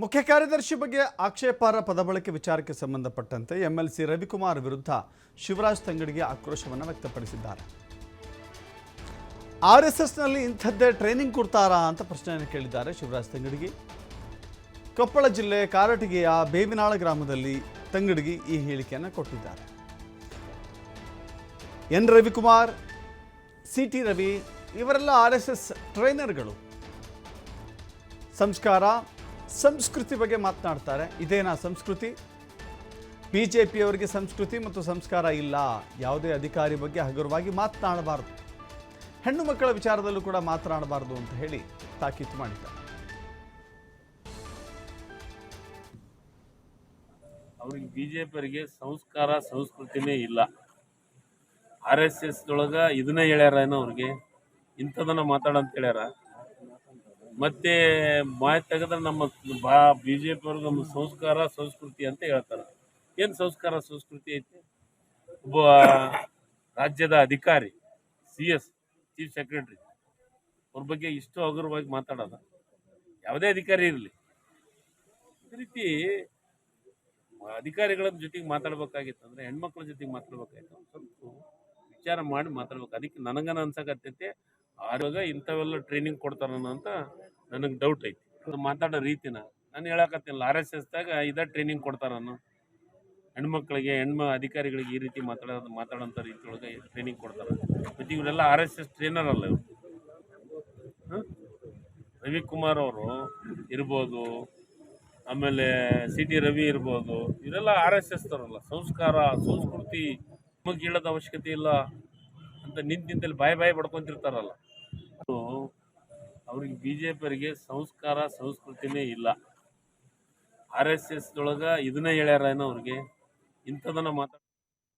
ಮುಖ್ಯ ಕಾರ್ಯದರ್ಶಿ ಬಗ್ಗೆ ಆಕ್ಷೇಪಾರ್ಹ ಪದಬಳಕೆ ವಿಚಾರಕ್ಕೆ ಸಂಬಂಧಪಟ್ಟಂತೆ ಎಂಎಲ್ಸಿ ರವಿಕುಮಾರ್ ವಿರುದ್ಧ ಶಿವರಾಜ್ ತಂಗಡಿಗೆ ಆಕ್ರೋಶವನ್ನು ವ್ಯಕ್ತಪಡಿಸಿದ್ದಾರೆ. ಆರ್ ಎಸ್ ಎಸ್ನಲ್ಲಿ ಇಂಥದ್ದೇ ಟ್ರೈನಿಂಗ್ ಕೊಡ್ತಾರಾ ಅಂತ ಪ್ರಶ್ನೆಯನ್ನು ಕೇಳಿದ್ದಾರೆ ಶಿವರಾಜ್ ತಂಗಡಿಗೆ. ಕೊಪ್ಪಳ ಜಿಲ್ಲೆ ಕಾರಟಗಿಯ ಬೇವಿನಾಳ ಗ್ರಾಮದಲ್ಲಿ ತಂಗಡಿಗೆ ಈ ಹೇಳಿಕೆಯನ್ನು ಕೊಟ್ಟಿದ್ದಾರೆ. N Ravikumar C T Ravi ಇವರೆಲ್ಲ ಆರ್ ಎಸ್ ಎಸ್ ಟ್ರೈನರ್ಗಳು. ಸಂಸ್ಕಾರ ಸಂಸ್ಕೃತಿ ಬಗ್ಗೆ ಮಾತನಾಡ್ತಾರೆ. ಇದೇನಾ ಸಂಸ್ಕೃತಿ? ಬಿ ಜೆ ಪಿಯವರಿಗೆ ಸಂಸ್ಕೃತಿ ಮತ್ತು ಸಂಸ್ಕಾರ ಇಲ್ಲ. ಯಾವುದೇ ಅಧಿಕಾರಿ ಬಗ್ಗೆ ಹಗುರವಾಗಿ ಮಾತನಾಡಬಾರದು. ಹೆಣ್ಣು ಮಕ್ಕಳ ವಿಚಾರದಲ್ಲೂ ಕೂಡ ಮಾತನಾಡಬಾರದು ಅಂತ ಹೇಳಿ ತಾಕೀತು ಮಾಡಿದ್ದಾರೆ. ಅವ್ರಿಗೆ ಬಿಜೆಪಿಯವರಿಗೆ ಸಂಸ್ಕಾರ, ಸಂಸ್ಕೃತಿನೇ ಇಲ್ಲ. ಆರ್ ಎಸ್ ಎಸ್ ಒಳಗ ಇದನ್ನ ಹೇಳ್ಯಾರ ಏನೋ ಅವ್ರಿಗೆ. ಇಂಥದನ್ನ ಮಾತಾಡಂತ ಹೇಳ್ಯಾರ. ಮತ್ತೆ ಮಾಹಿತಿ ತೆಗೆದ್ರೆ ನಮ್ಮ ಬಾ ಬಿ ಜೆ ಪಿ ಅವ್ರಿಗೆ ನಮ್ಮ ಸಂಸ್ಕಾರ, ಸಂಸ್ಕೃತಿ ಅಂತ ಹೇಳ್ತಾರೆ. ಏನು ಸಂಸ್ಕಾರ, ಸಂಸ್ಕೃತಿ ಐತಿ? ಒಬ್ಬ ರಾಜ್ಯದ ಅಧಿಕಾರಿ ಸಿ ಎಸ್ ಚೀಫ್ ಸೆಕ್ರೆಟರಿ ಅವ್ರ ಬಗ್ಗೆ ಇಷ್ಟು ಹಗುರವಾಗಿ ಮಾತಾಡೋದ. ಯಾವುದೇ ಅಧಿಕಾರಿ ಇರಲಿ. ಈ ರೀತಿ ಅಧಿಕಾರಿಗಳ ಜೊತೆಗೆ ಮಾತಾಡ್ಬೇಕಾಗಿತ್ತು ಅಂದರೆ ಹೆಣ್ಮಕ್ಳ ಜೊತೆಗೆ ಮಾತಾಡ್ಬೇಕಾಗಿತ್ತು. ಸ್ವಲ್ಪ ವಿಚಾರ ಮಾಡಿ ಮಾತಾಡ್ಬೇಕು. ಅದಕ್ಕೆ ನನಗನ ಅನ್ಸಕತ್ತೈತೆ. ಆರೋಗ್ಯ ಇಂಥವೆಲ್ಲ ಟ್ರೈನಿಂಗ್ ಕೊಡ್ತಾರ ಅಂತ ನನಗೆ ಡೌಟ್ ಐತಿ. ಮಾತಾಡೋ ರೀತಿನ, ನಾನು ಹೇಳಕತ್ತಿಲ್ಲ ಆರ್ ಎಸ್ ಎಸ್ದಾಗ ಇದೇ ಟ್ರೈನಿಂಗ್ ನಾನು ಹೆಣ್ಮಕ್ಳಿಗೆ, ಹೆಣ್ಮ ಅಧಿಕಾರಿಗಳಿಗೆ ಈ ರೀತಿ ಮಾತಾಡೋದು ಮಾತಾಡೋಂಥ ಒಳಗೆ ಟ್ರೈನಿಂಗ್ ಕೊಡ್ತಾರೆ. ಮತ್ತು ಇವರೆಲ್ಲ ಆರ್ ಎಸ್ ಎಸ್ ಟ್ರೈನರ್ ಅಲ್ಲ ಇವರು? ರವಿಕುಮಾರ್ ಅವರು ಇರ್ಬೋದು, ಆಮೇಲೆ ಸಿ ಟಿ ರವಿ ಇರ್ಬೋದು, ಇವರೆಲ್ಲ ಆರ್ ಎಸ್ ಎಸ್ ತರಲ್ಲ ಸಂಸ್ಕಾರ, ಸಂಸ್ಕೃತಿ ನಮಗೆ ಹೇಳೋದು ಅವಶ್ಯಕತೆ ಇಲ್ಲ ಅಂತ ನಿಂತ ನಿಂತಲ್ಲಿ ಬಾಯಿ ಬಾಯಿ ಬಡ್ಕೊಂತಿರ್ತಾರಲ್ಲ ಅದು ಅವ್ರಿಗೆ ಬಿ ಜೆ ಪಿಯವರಿಗೆ ಸಂಸ್ಕಾರ, ಸಂಸ್ಕೃತಿನೇ ಇಲ್ಲ. ಆರ್ ಎಸ್ ಎಸ್ ಒಳಗ ಇದನ್ನೇ ಹೇಳ್ಯಾರ ಏನೋ ಅವ್ರಿಗೆ? ಇಂಥದನ್ನ ಮಾತಾಡ